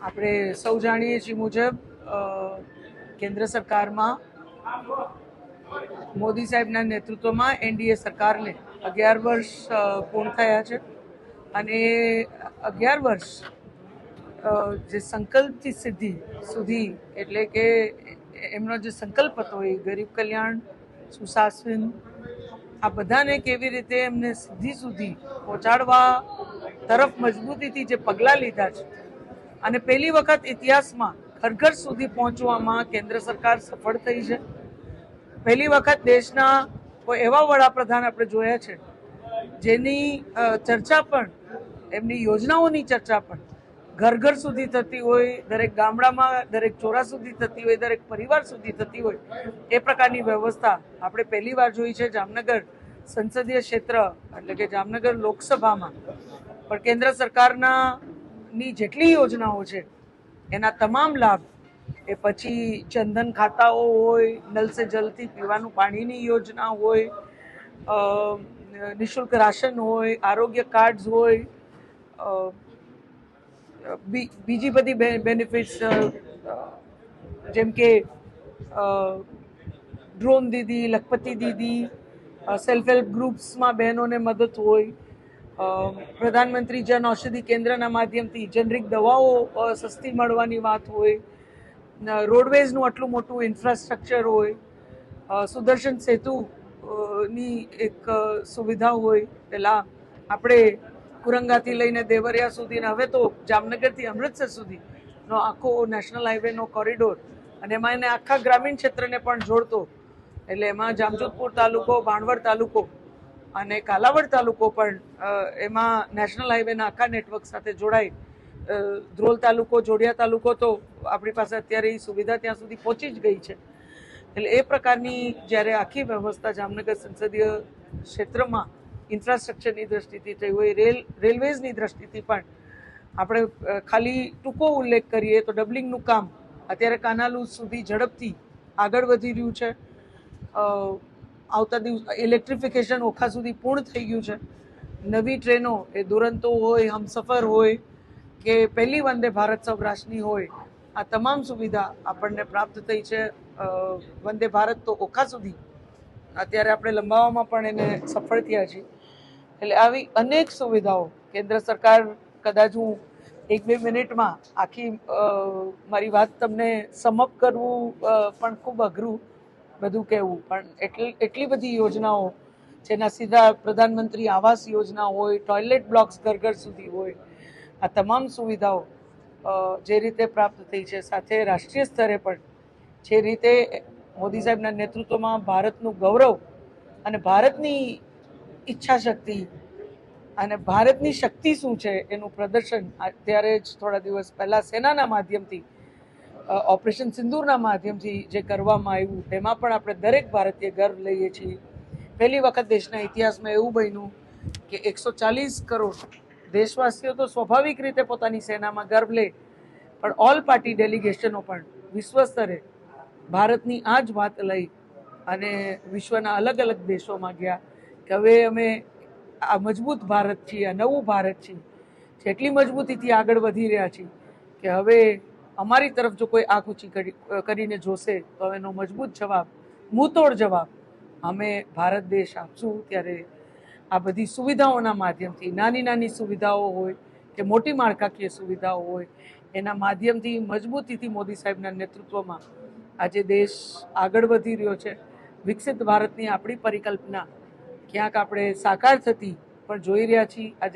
આપણે સૌ જાણીએ છીએ મુજબ કેન્દ્ર સરકારમાં મોદી સાહેબના નેતૃત્વમાં એનડીએ સરકારને અગિયાર વર્ષ પૂર્ણ થયા છે અને અગિયાર વર્ષ જે સંકલ્પથી સિદ્ધિ સુધી, એટલે કે એમનો જે સંકલ્પ હતો એ ગરીબ કલ્યાણ, સુશાસન, આ બધાને કેવી રીતે એમને સિદ્ધિ સુધી પહોંચાડવા તરફ મજબૂતીથી જે પગલાં લીધા છે અને પહેલી વખત ઇતિહાસમાં ઘર ઘર સુધી પહોંચવામાં કેન્દ્ર સરકાર સફળ થઈ છે. પહેલી વખત દેશના કોઈ એવા વડાપ્રધાન આપણે જોયા છે, જેની ચર્ચા પણ, એમની યોજનાઓની ચર્ચા પણ ઘર ઘર સુધી થતી હોય, દરેક ગામડામાં દરેક ચોરા સુધી થતી હોય, દરેક પરિવાર સુધી થતી હોય, એ પ્રકારની વ્યવસ્થા આપણે પહેલી વાર જોઈ છે જામનગર સંસદીય ક્ષેત્ર, એટલે કે જામનગર લોકસભામાં. પણ કેન્દ્ર સરકારના ની જેટલી યોજનાઓ છે, એના તમામ લાભ, એ પછી ચંદન ખાતાઓ હોય નલ સે જલથી પીવાનું પાણીની યોજના હોય નિઃશુલ્ક રાશન હોય, આરોગ્ય કાર્ડ્સ હોય બીજી બધી બેનિફિટ્સ જેમ કે drone Didi, Lakhpati Didi self help ગ્રુપ્સમાં બહેનોને મદદ હોય પ્રધાનમંત્રી જન ઔષધિ કેન્દ્રના માધ્યમથી જનરિક દવાઓ સસ્તી મળવાની વાત હોય રોડવેઝનું આટલું મોટું ઇન્ફ્રાસ્ટ્રક્ચર હોય સુદર્શન સેતુ ની એક સુવિધા હોય પહેલાં આપણે કુરંગાથી લઈને દેવરિયા સુધી હવે તો જામનગરથી અમૃતસર સુધીનો આખો નેશનલ હાઈવેનો કોરિડોર અને એમાં એને આખા ગ્રામીણ ક્ષેત્રને પણ જોડતો. એટલે એમાં જામજોધપુર તાલુકો, ભાણવડ તાલુકો અને કાલાવડ તાલુકો પણ એમાં નેશનલ હાઈવેના આખા નેટવર્ક સાથે જોડાય ધ્રોલ તાલુકો, જોડિયા તાલુકો તો આપણી પાસે અત્યારે એ સુવિધા ત્યાં સુધી પહોંચી જ ગઈ છે. એટલે એ પ્રકારની જ્યારે આખી વ્યવસ્થા જામનગર સંસદીય ક્ષેત્રમાં ઇન્ફ્રાસ્ટ્રક્ચરની દ્રષ્ટિથી થઈ હોય, રેલ, રેલવેઝની દ્રષ્ટિથી પણ આપણે ખાલી ટૂંકો ઉલ્લેખ કરીએ તો ડબલિંગનું કામ અત્યારે કાનાલુ સુધી ઝડપથી આગળ વધી રહ્યું છે. આવતા દિવસ ઇલેક્ટ્રિફિકેશન ઓખા સુધી પૂર્ણ થઈ ગયું છે. નવી ટ્રેનો એ દુરંતો હોય, હમસફર હોય, કે પહેલી વંદે ભારત સૌરાષ્ટ્રની હોય, આ તમામ સુવિધા આપણને પ્રાપ્ત થઈ છે. વંદે ભારત તો ઓખા સુધી. અત્યારે આપણે લંબાવવામાં પણ એને સફળ થયા છીએ. એટલે આવી અનેક સુવિધાઓ કેન્દ્ર સરકાર કદાચ હું એક બે મિનિટમાં આખી મારી વાત તમને સમપ કરવું પણ ખૂબ અઘરું. બધું કહેવું પણ એટલી એટલી બધી યોજનાઓ જેના સીધા પ્રધાનમંત્રી આવાસ યોજના હોય, ટોયલેટ બ્લોક્સ ઘર ઘર સુધી હોય, આ તમામ સુવિધાઓ જે રીતે પ્રાપ્ત થઈ છે, સાથે રાષ્ટ્રીય સ્તરે પણ જે રીતે મોદી સાહેબના નેતૃત્વમાં ભારતનું ગૌરવ અને ભારતની ઈચ્છા શક્તિ અને ભારતની શક્તિ શું છે એનું પ્રદર્શન અત્યારે જ થોડા દિવસ પહેલાં સેનાના માધ્યમથી ઓપરેશન સિંદૂરના માધ્યમથી જે કરવામાં આવ્યું, તેમાં પણ આપણે દરેક ભારતીય ગર્વ લઈએ છીએ. પહેલી વખત દેશના ઇતિહાસમાં એવું બન્યું કે એકસો ચાલીસ કરોડ દેશવાસીઓ તો સ્વાભાવિક રીતે પોતાની સેનામાં ગર્વ લે, પણ ઓલ પાર્ટી ડેલિગેશનો પણ વિશ્વ સ્તરે ભારતની આ જ વાત લઈ અને વિશ્વના અલગ અલગ દેશોમાં ગયા કે હવે અમે આ મજબૂત ભારત છીએ, આ નવું ભારત છીએ. જેટલી મજબૂતીથી આગળ વધી રહ્યા છીએ કે હવે અમારી તરફ જો કોઈ આંખ ઊંચી કરી કરીને જોશે, તો એનો મજબૂત જવાબ, મુતોડ જવાબ, અમે ભારત દેશ આપશું. ત્યારે આ બધી સુવિધાઓના માધ્યમથી, નાની નાની સુવિધાઓ હોય કે મોટી માળખાકીય સુવિધાઓ હોય, એના માધ્યમથી, મજબૂતીથી મોદી સાહેબના નેતૃત્વમાં આજે દેશ આગળ વધી રહ્યો છે. વિકસિત ભારતની આપણી પરિકલ્પના ક્યાંક આપણે સાકાર થતી પણ જોઈ રહ્યા છીએ. આજે